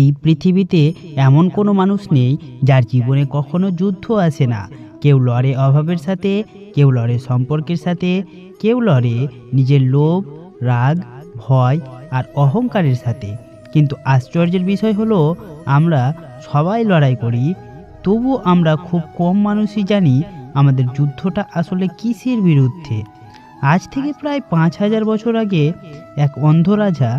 এই পৃথিবীতে এমন কোনো মানুষ নেই যার জীবনে কখনো যুদ্ধ আসে না। কেউ লড়ে অভাবের সাথে, কেউ লড়ে সম্পর্কের সাথে, কেউ লড়ে নিজের লোভ, রাগ, ভয় আর অহংকারের সাথে। কিন্তু আশ্চর্যের বিষয় হলো, আমরা সবাই লড়াই করি, তবু আমরা খুব কম মানুষই জানি আমাদের যুদ্ধটা আসলে কিসের বিরুদ্ধে। আজ থেকে প্রায় পাঁচ হাজার বছর আগে এক অন্ধ রাজা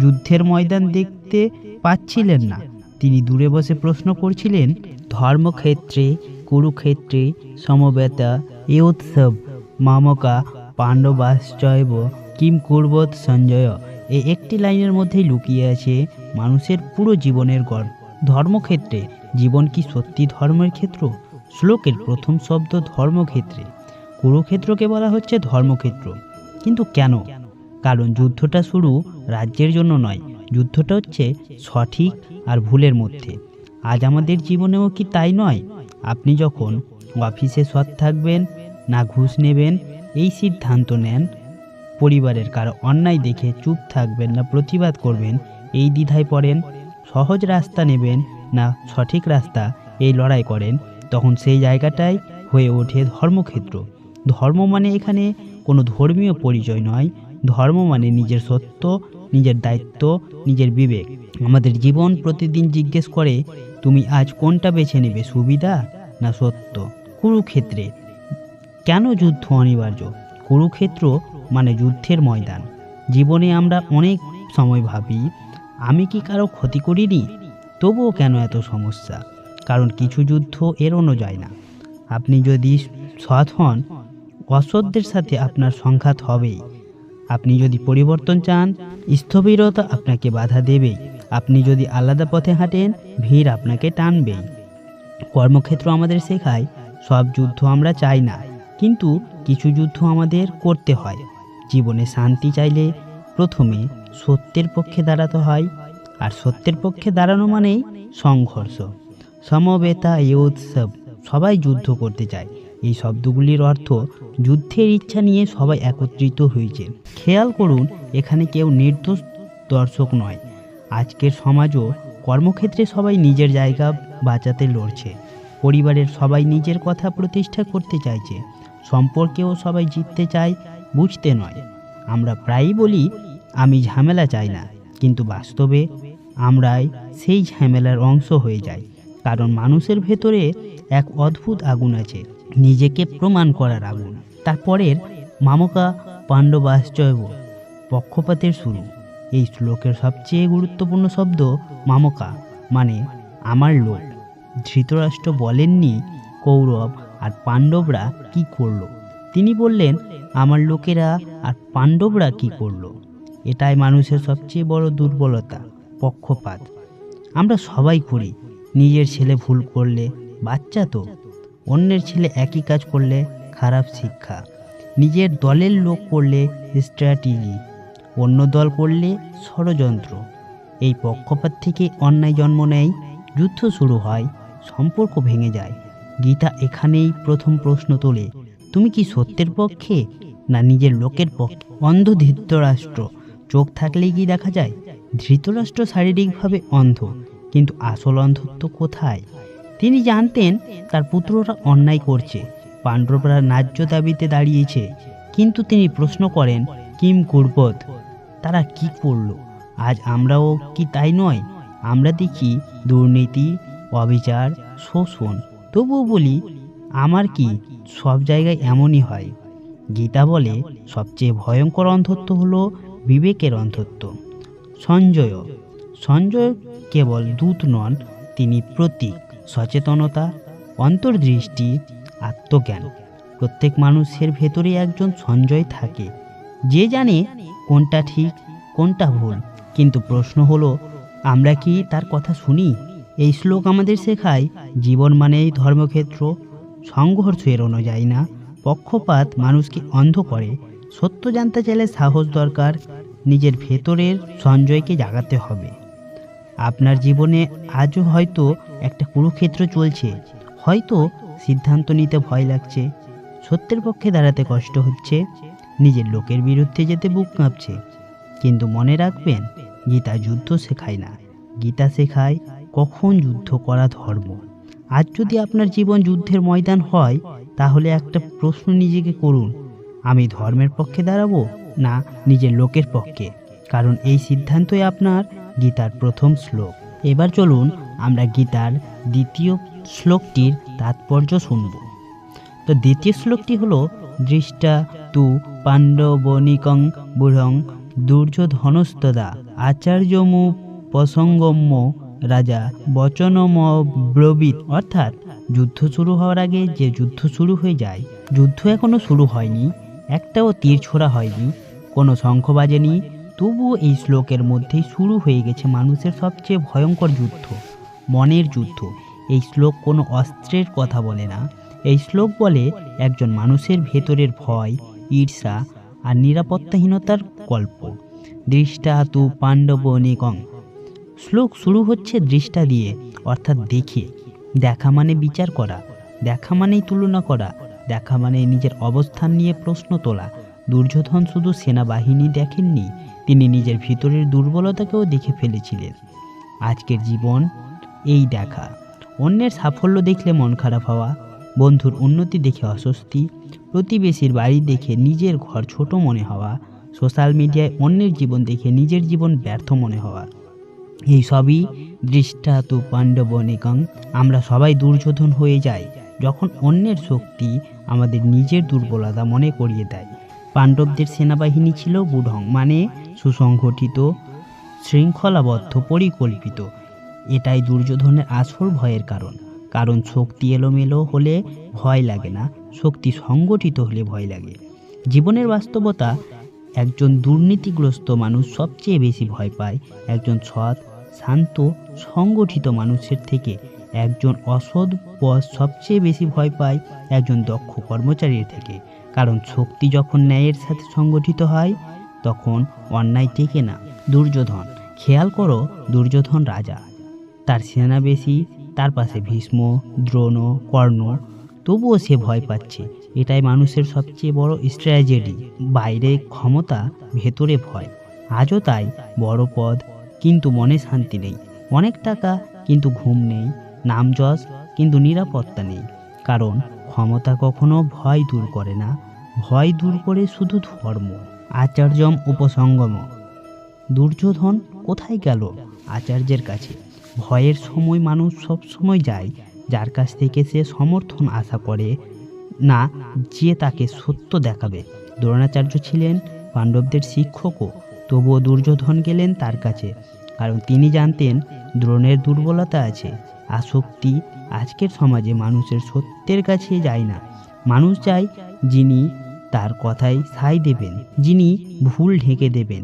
যুদ্ধের ময়দান দেখতে পাচ্ছিলেন না। তিনি দূরে বসে প্রশ্ন করছিলেন, ধর্মক্ষেত্রে, কুরুক্ষেত্রে, সমবেতা, এ উৎসব, মামকা, পাণ্ডবাশ্চয়ব, কিম কুর্বত সঞ্জয় এই একটি লাইনের মধ্যেই লুকিয়ে আছে মানুষের পুরো জীবনের গড়। ধর্মক্ষেত্রে, জীবন কি সত্যি ধর্মের ক্ষেত্র? শ্লোকের প্রথম শব্দ ধর্মক্ষেত্রে। কুরুক্ষেত্রকে বলা হচ্ছে ধর্মক্ষেত্র। কিন্তু কেন? কারণ যুদ্ধটা শুরু রাজ্যের জন্য নয়। যুদ্ধটা হচ্ছে সঠিক আর ভুলের মধ্যে। আজ আমাদের জীবনেও কি তাই নয়? আপনি যখন অফিসে সৎ থাকবেন, না ঘুষ নেবেন, এই সিদ্ধান্ত নেন, পরিবারের কারও অন্যায় দেখে চুপ থাকবেন, না প্রতিবাদ করবেন, এই দ্বিধায় পড়েন, সহজ রাস্তা নেবেন, না সঠিক রাস্তা এই লড়াই করেন, তখন সেই জায়গাটাই হয়ে ওঠে ধর্মক্ষেত্র। ধর্ম মানে এখানে কোনো ধর্মীয় পরিচয় নয় ধর্ম মানে নিজের সত্য, নিজের দায়িত্ব, নিজের বিবেক। আমাদের জীবন প্রতিদিন জিজ্ঞেস করে, তুমি আজ কোনটা বেছে নেবে, সুবিধা না সত্য? কুরুক্ষেত্রে, কেন যুদ্ধ অনিবার্য? কুরুক্ষেত্র মানে যুদ্ধের ময়দান। জীবনে আমরা অনেক সময় ভাবি, আমি কি কারও ক্ষতি করিনি? তবুও কেন এত সমস্যা? কারণ কিছু যুদ্ধ এড়োনো যায় না। আপনি যদি সৎ হন অসৎদের সাথে আপনার সংঘাত হবেই। আপনি যদি পরিবর্তন চান, স্থবিরতা আপনাকে বাধা দেবেই আপনি যদি আলাদা পথে হাঁটেন, ভিড় আপনাকে টানবেই কর্মক্ষেত্র আমাদের শেখায়, সব যুদ্ধ আমরা চাই না, কিন্তু কিছু যুদ্ধ আমাদের করতে হয়। জীবনে শান্তি চাইলে প্রথমে সত্যের পক্ষে দাঁড়াতে হয়, আর সত্যের পক্ষে দাঁড়ানো মানেই সংঘর্ষ। সমবেতা এ উৎসব সবাই যুদ্ধ করতে চায়। এই শব্দগুলির অর্থ যুদ্ধের ইচ্ছা নিয়ে সবাই একত্রিত হয়েছে। খেয়াল করুন, এখানে কেউ নির্দোষ দর্শক নয়। আজকের সমাজও কর্মক্ষেত্রে সবাই নিজের জায়গা বাঁচাতে লড়ছে। পরিবারের সবাই নিজের কথা প্রতিষ্ঠা করতে চাইছে। সম্পর্কেও সবাই জিততে চায়, বুঝতে নয়। আমরা প্রায়ই বলি, আমি ঝামেলা চাই না। কিন্তু বাস্তবে আমরাই সেই ঝামেলার অংশ হয়ে যাই। কারণ মানুষের ভেতরে এক অদ্ভুত আগুন আছে। নিজেকে প্রমাণ করার আগুন। তারপরের মামকা পাণ্ডবাশ্চয়ব পক্ষপাতের শুরু। এই শ্লোকের সবচেয়ে গুরুত্বপূর্ণ শব্দ মামকা মানে আমার লোক। ধৃতরাষ্ট্র বলেননি কৌরব আর পাণ্ডবরা কি করল। তিনি বললেন, আমার লোকেরা আর পাণ্ডবরা কি করল? এটাই মানুষের সবচেয়ে বড় দুর্বলতা, পক্ষপাত। আমরা সবাই করি, নিজের ছেলে ভুল করলে বাচ্চা তো। অন্যের ছেলে একই কাজ করলে খারাপ শিক্ষা। নিজের দলের লোক করলে স্ট্র্যাটেজি, অন্য দল করলে ষড়যন্ত্র। এই পক্ষপাত থেকে অন্যায় জন্ম নেয়, যুদ্ধ শুরু হয়, সম্পর্ক ভেঙে যায়। গীতা এখানেই প্রথম প্রশ্ন তোলে, তুমি কি সত্যের পক্ষে না নিজের লোকের পক্ষে? অন্ধ ধৃতরাষ্ট্র চোখ থাকলেই কি দেখা যায়? ধৃতরাষ্ট্র শারীরিকভাবে অন্ধ, কিন্তু আসল অন্ধত্ব কোথায়? তিনি জানতেন তার পুত্ররা অন্যায় করছে। পাণ্ডবরা ন্যায্য দাবিতে দাঁড়িয়েছে। কিন্তু তিনি প্রশ্ন করেন, কিম কুর্বত, তারা কি করল? আজ আমরাও কি তাই নয়? আমরা দেখি দুর্নীতি, অবিচার, শোষণ। তবুও বলি, আমার কি সব জায়গায় এমনই হয়? গীতা বলে, সবচেয়ে ভয়ঙ্কর অন্ধত্ব হলো বিবেকের অন্ধত্ব। সঞ্জয় সঞ্জয় কেবল দূত নন, তিনি প্রতীক। সচেতনতা, অন্তর্দৃষ্টি, আত্মজ্ঞান। প্রত্যেক মানুষের ভেতরে একজন সঞ্জয় থাকে। যে জানে কোনটা ঠিক, কোনটা ভুল। কিন্তু প্রশ্ন হলো, আমরা কি তার কথা শুনি? এই শ্লোক আমাদের শেখায়, জীবন মানেই ধর্মক্ষেত্র। সংঘর্ষ এড়ানো যায় না। পক্ষপাত মানুষকে অন্ধ করে। সত্য জানতে চাইলে সাহস দরকার। নিজের ভেতরের সঞ্জয়কে জাগাতে হবে। আপনার জীবনে আজও হয়তো একটা কুরুক্ষেত্র চলছে। হয়তো সিদ্ধান্ত নিতে ভয় লাগছে। সত্যের পক্ষে দাঁড়াতে কষ্ট হচ্ছে। নিজের লোকের বিরুদ্ধে যেতে বুক কাঁপছে। কিন্তু মনে রাখবেন, গীতা যুদ্ধ শেখায় না। গীতা শেখায় কখন যুদ্ধ করা ধর্ম। আজ যদি আপনার জীবন যুদ্ধের ময়দান হয়, তাহলে একটা প্রশ্ন নিজেকে করুন। আমি ধর্মের পক্ষে দাঁড়াবো না নিজের লোকের পক্ষে? কারণ এই সিদ্ধান্তই আপনার গীতার প্রথম শ্লোক। এবার চলুন আমরা গীতার দ্বিতীয় শ্লোকটির তাৎপর্য শুনব। তো দ্বিতীয় শ্লোকটি হলো, দৃষ্টা তু পাণ্ডবনিকং বুড়ং দুর্যোধনস্তদা আচার্যমু প্রসঙ্গম্য রাজা বচনম ব্রবীত অর্থাৎ যুদ্ধ শুরু হওয়ার আগে যে যুদ্ধ শুরু হয়ে যায়, যুদ্ধ এখনও শুরু হয়নি, একটাও তীর ছোড়া হয়নি, কোনো শঙ্খ বাজেনি তবুও এই শ্লোকের মধ্যেই শুরু হয়ে গেছে মানুষের সবচেয়ে ভয়ঙ্কর যুদ্ধ, মনের যুদ্ধ। এই শ্লোক কোনো অস্ত্রের কথা বলে না। এই শ্লোক বলে একজন মানুষের ভেতরের ভয়, ঈর্ষা আর নিরাপত্তাহীনতার গল্প দৃষ্টা তু পাণ্ডব নিকং শ্লোক শুরু হচ্ছে দৃষ্টা দিয়ে, অর্থাৎ দেখে। দেখা মানে বিচার করা, দেখা মানেই তুলনা করা, দেখা মানে নিজের অবস্থান নিয়ে প্রশ্ন তোলা। দুর্যোধন শুধু সেনাবাহিনী দেখেননি, তিনি নিজের ভিতরের দুর্বলতাকেও দেখে ফেলেছিলেন। আজকের জীবন এই দেখা। অন্যের সাফল্য দেখলে মন খারাপ হওয়া, বন্ধুর উন্নতি দেখে অস্বস্তি, প্রতিবেশীর বাড়ি দেখে নিজের ঘর ছোট মনে হওয়া, সোশ্যাল মিডিয়ায় অন্যের জীবন দেখে নিজের জীবন ব্যর্থ মনে হওয়া। এই সবই দৃষ্টাত পাণ্ডব নিকং আমরা সবাই দুর্যোধন হয়ে যাই, যখন অন্যের শক্তি আমাদের নিজের দুর্বলতা মনে করিয়ে দেয়। পাণ্ডবদের সেনাবাহিনী ছিল বুঢং মানে সুসংগঠিত শৃঙ্খলাবদ্ধ, পরিকল্পিত। এটাই দুর্যোধনের আসল ভয়ের কারণ। কারণ শক্তি এলোমেলো হলে ভয় লাগে না, শক্তি সংগঠিত হলে ভয় লাগে। জীবনের বাস্তবতা, একজন দুর্নীতিগ্রস্ত মানুষ সবচেয়ে বেশি ভয় পায়। একজন সৎ, শান্ত, সংগঠিত মানুষের থেকে একজন অসৎ বস সবচেয়ে বেশি ভয় পায় একজন দক্ষ কর্মচারীর থেকে। কারণ শক্তি যখন ন্যায়ের সাথে সংগঠিত হয়, তখন অন্যায় টেকে না। দুর্যোধন, খেয়াল করো, দুর্যোধন রাজা। তার সেনা বেশি তার পাশে ভীষ্ম, দ্রোণ, কর্ণ, তবুও সে ভয় পাচ্ছে। এটাই মানুষের সবচেয়ে বড় স্ট্র্যাটেজি বাইরে ক্ষমতা, ভেতরে ভয়। আজও তাই, বড় পদ, কিন্তু মনে শান্তি নেই। অনেক টাকা, কিন্তু ঘুম নেই। নাম যশ, কিন্তু নিরাপত্তা নেই। কারণ ক্ষমতা কখনো ভয় দূর করে না। ভয় দূর করে শুধু ধর্ম, আচার্যম উপসঙ্গম। দুর্যোধন কোথায় গেল আচার্যের কাছে? ভয়ের সময় মানুষ সব সময় যায়, যার কাছ থেকে সে সমর্থন আশা করে না যে তাকে সত্য দেখাবে। দ্রোণাচার্য ছিলেন পাণ্ডবদের শিক্ষকও, তবুও দুর্যোধন গেলেন তার কাছে। কারণ তিনি জানতেন দ্রোণের দুর্বলতা আছে আসক্তি আজকের সমাজে মানুষের সত্যের কাছে যায় না। মানুষ চায় যিনি তার কথায় সাই দেবেন, যিনি ভুল ঢেকে দেবেন,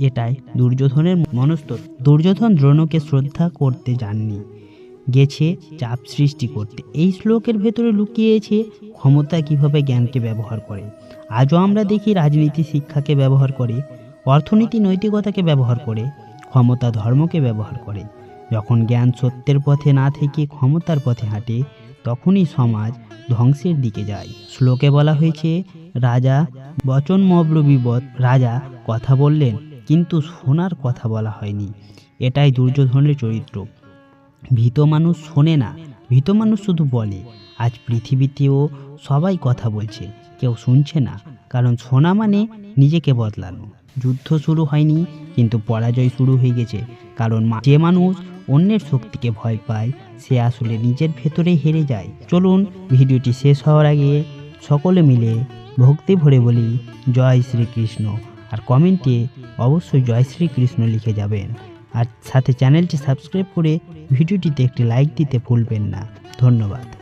এটাই দুর্যোধনের মনস্তর দুর্যোধন দ্রোণকে শ্রদ্ধা করতে যাননি, গেছে চাপ সৃষ্টি করতে। এই শ্লোকের ভেতরে লুকিয়েছে ক্ষমতা কীভাবে জ্ঞানকে ব্যবহার করে। আজও আমরা দেখি রাজনীতি শিক্ষাকে ব্যবহার করে, অর্থনীতি নৈতিকতাকে ব্যবহার করে ক্ষমতা ধর্মকে ব্যবহার করে। যখন জ্ঞান সত্যের পথে না থেকে ক্ষমতার পথে হাঁটে, তখনই সমাজ ধ্বংসের দিকে যায়। শ্লোকে বলা হয়েছে, রাজা বচন মব্রবিবত রাজা কথা বললেন, কিন্তু শোনার কথা বলা হয়নি। এটাই দুর্যোধনের চরিত্র। ভীত মানুষ শোনে না, ভীত মানুষ শুধু বলে। আজ পৃথিবীতেও সবাই কথা বলছে, কেউ শুনছে না, কারণ শোনা মানে নিজেকে বদলানো। যুদ্ধ শুরু হয়নি কিন্তু পরাজয় শুরু হয়ে গেছে। কারণ যে মানুষ অন্যের শক্তিকে ভয় পায়, সে আসলে নিজের ভেতরে হেরে যায়। চলুন, ভিডিওটি শেষ হওয়ার আগে সকলে মিলে ভক্তি ভরে বলি, জয় শ্রীকৃষ্ণ। আর কমেন্টে অবশ্যই জয় শ্রীকৃষ্ণ লিখে যাবেন। আর সাথে চ্যানেলটি সাবস্ক্রাইব করে ভিডিওটিতে একটি লাইক দিতে ভুলবেন না। ধন্যবাদ।